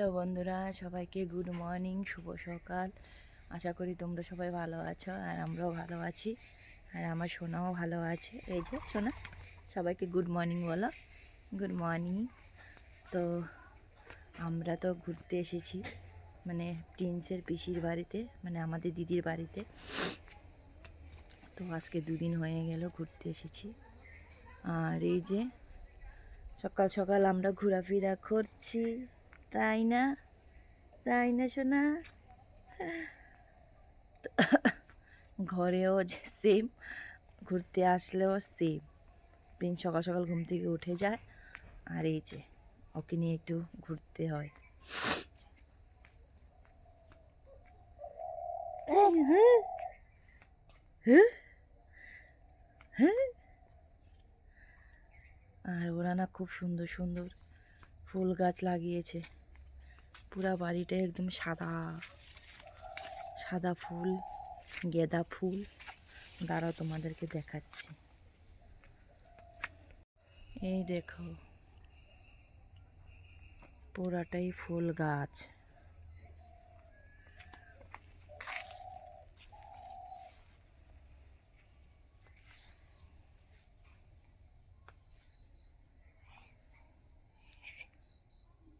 Hello বন্ধুরা, সবাইকে good morning, শুভ সকাল। আশা করি তোমরা সবাই ভালো আছো আর আমরাও ভালো আছি। আর আমার সোনাও ভালো আছে। এই যে সোনা, সবাইকে গুড মর্নিং বলো। Good morning. তো আমরা তো ঘুরতে এসেছি মানে প্রিন্সের পিসির বাড়িতে মানে আমাদের দিদির বাড়িতে। তো আজকে দুদিন হয়ে গেল ঘুরতে এসেছি। আর এই যে সকাল সকাল আমরা ঘোরাফেরা করছি। তাই না তাই না শোনা ঘরেও যে সেম ঘুরতে আসলেও সেম প্রিন্স সকাল সকাল ঘুম থেকে উঠে যায়। আর এই যে, ওকে নিয়ে একটু ঘুরতে হয়। আর ওরা না খুব সুন্দর সুন্দর ফুল গাছ লাগিয়েছে। পুরা বাড়িটা একদম সাদা সাদা ফুল, গেঁদা ফুল। দাঁড়াও, তোমাদেরকে দেখাচ্ছি। এই দেখো, পুরাটাই ফুল গাছ।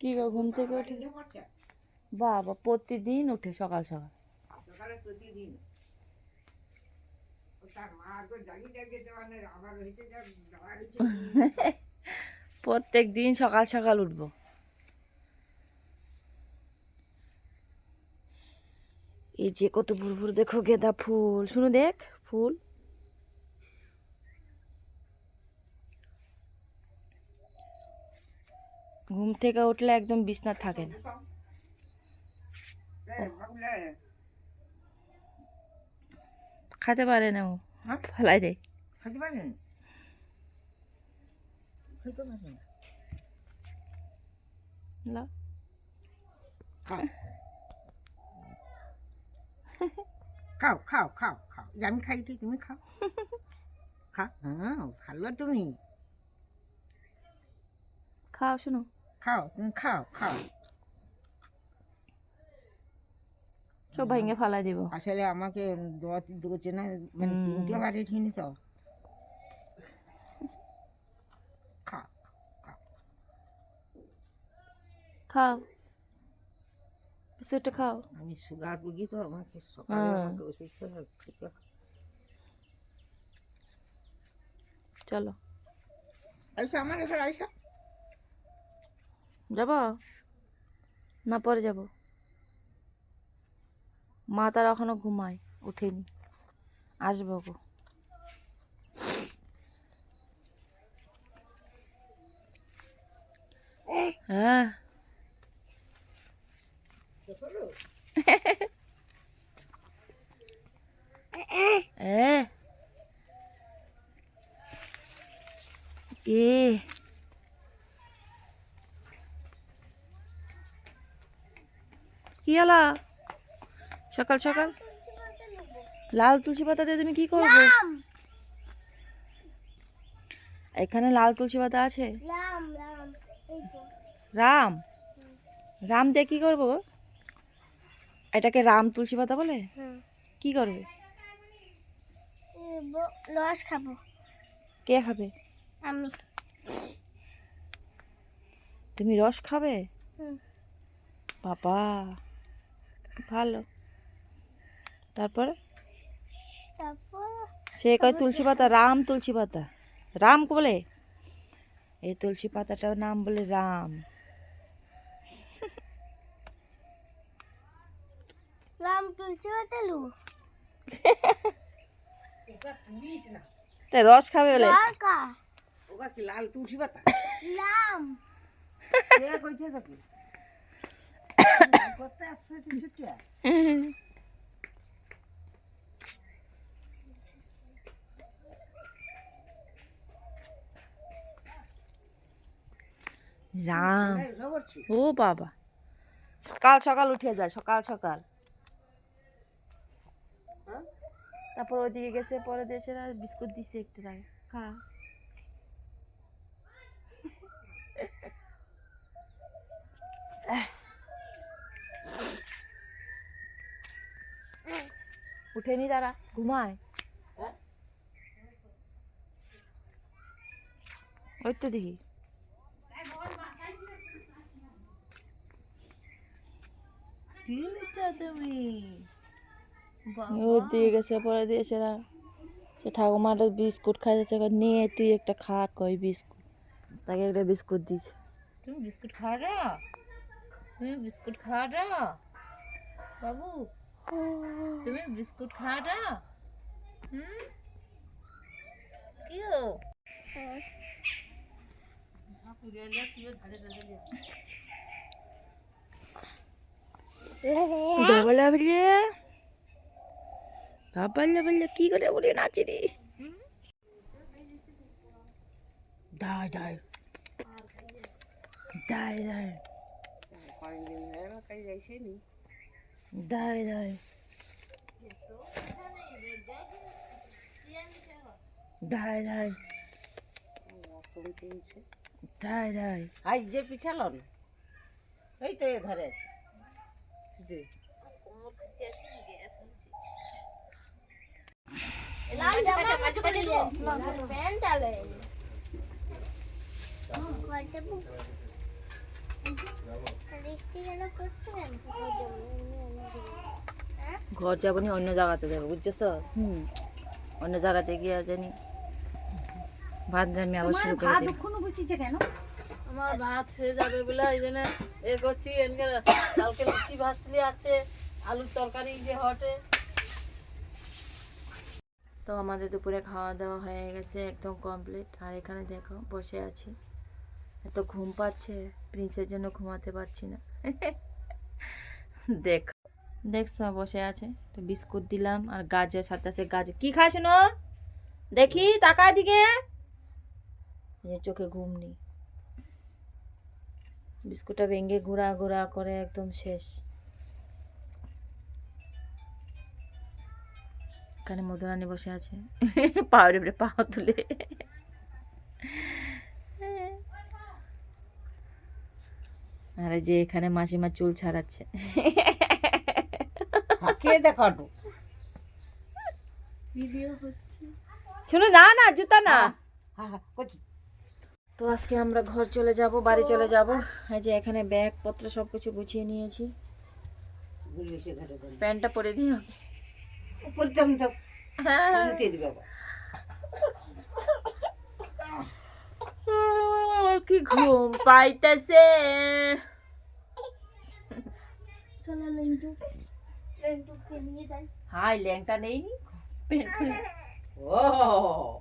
কি গো ঘুম থেকে উঠে? বাবা প্রতিদিন উঠে সকাল সকাল। সকালে প্রতিদিন। ও তার মা তো জাগি জাগি দেওয়ানে আবার হয়েছে যা দেওয়া হয়েছে প্রত্যেক দিন সকাল সকাল উঠবো। এই যে কত ভুর ভুর দেখো গেঁদা ফুল। শুনো দেখ ফুল। ঘুম থেকে উঠলে একদম বিছনা থাকে না। খেতে পারে না ও। হ্যাঁ? ফেলাই দেয়। খেতে পারেন? খেতে পারেন? লা। খাও। খাও খাও খাও আমি খাইছি তুমি খাও। খা। হ্যাঁ ভালো তুমি। খাও শোনো। খাও তুমি খাও খাও সব ভেঙে ফেলাই দিব আসলে আমাকে দিচ্ছে না মানে হুম। চিনতে পারে ঠিকই তো খাও খাও খাও আমি সুগার রুগী তো আমাকে সকালে। আমাকে ওষুধ খেতে চলো আইসা আমার এখানে আইসা যাব? না পরে যাব। মা তার এখনও ঘুমায় উঠেনি আসব গো। হ্যাঁ। এ। কি হলো? সকাল সকাল? লাল তুলসী পাতা দিয়ে তুমি কি করবে? এখানে লাল তুলসী পাতা আছে? রাম? রাম দিয়ে কি করব এটাকে রাম তুলসী পাতা বলে? কি করবে? রস খাব। কে খাবে? আমি। তুমি রস খাবে? বাবা। ভালো। তারপরে? সে কয় তুলসী পাতা রাম তুলসী পাতা। রাম কে বলে? এই তুলসী পাতাটার নাম বলে রাম। রাম তুলসী না। তাই রস খাবে বলে? লাল তুলসী পাতা? রাম কে কইছে তোকে করতে আসছে তুই ছুটিয়া রাম। ও বাবা। সকাল সকাল উঠে যায়, সকাল সকাল? তারপর ওইদিকে গেছে, পরে দেশের আর বিস্কুট দিছে একটু আগে। খা। উঠেনি তারা ঘুমায়। ওই তো দেখি। ও দিয়ে গেছে পরে দিয়েছে না সে ঠাকুমাটা বিস্কুট খাইছে নিয়ে তুই একটা খা কই বিস্কুট। তাকে একটা বিস্কুট দিয়েছে তুমি বিস্কুট খাও না তুমি বিস্কুট খাও না বাবু তুমি বিস্কুট খাওয়াটা হুম কিও বলা বলে বাবাল্লা বললে কি করে বলে নাচে রে দাই দাই দাই দাই কয়েকদিন হয়ে যাইছে নি Dai, dai. Dai, dai. Dai, dai. আজ যে পিছালন এই তো এ ধরে আছে লাল জামা মাঝে কাটে প্যান্ট আলে ঘর যাব নি অন্য জায়গাতে যাব বুঝছ? তো হুম। অন্য জায়গাতে গিয়ে জানি ভাত রান্না আবার শুরু করে দিই। কোনো বসিছে কেন? আমার ভাত হয়ে যাবে বলে এই জন্য এ করছি এনকে কালকে লুচি ভাজলি আছে আলুর তরকারি যে হটে। তো আমাদের দুপুরে খাওয়া দাওয়া হয়ে গেছে একদম কমপ্লিট আর এখানে দেখো বসে আছি। এত ঘুম পাচ্ছে, প্রিন্সের জন্য ঘুমাতে পারছি না। দেখ দেখছ বসে আছে, তো বিস্কুট দিলাম আর গাজর সাথে আছে গাজর। কি খাস না দেখি, তাকা দিকে চোখে ঘুম নেই। বিস্কুটটা ভেঙে ঘোরা ঘোরা করে একদম শেষ। এখানে মধুরানী বসে আছে। পাওয়ার পা তুলে। আরে যে এখানে মাসিমা চুল ছাড়াচ্ছে। কে দেখাটো শোনো না না জুতা না। হ্যাঁ হ্যাঁ তো আজকে আমরা ঘর চলে যাব বাড়ি চলে যাব। এই যে এখানে ব্যাগ পত্র সব কিছু গুছিয়ে নিয়েছি। প্যান্টটা পরে দিও কি ঘুম পাইতেছে? लेंटू लेंटू के लिए जाए। हाँ लेंटा नहीं नहीं ओ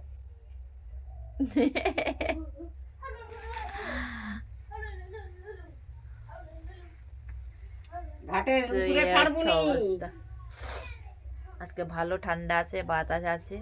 আজকে ভালো ঠান্ডা আছে বাতাস আছে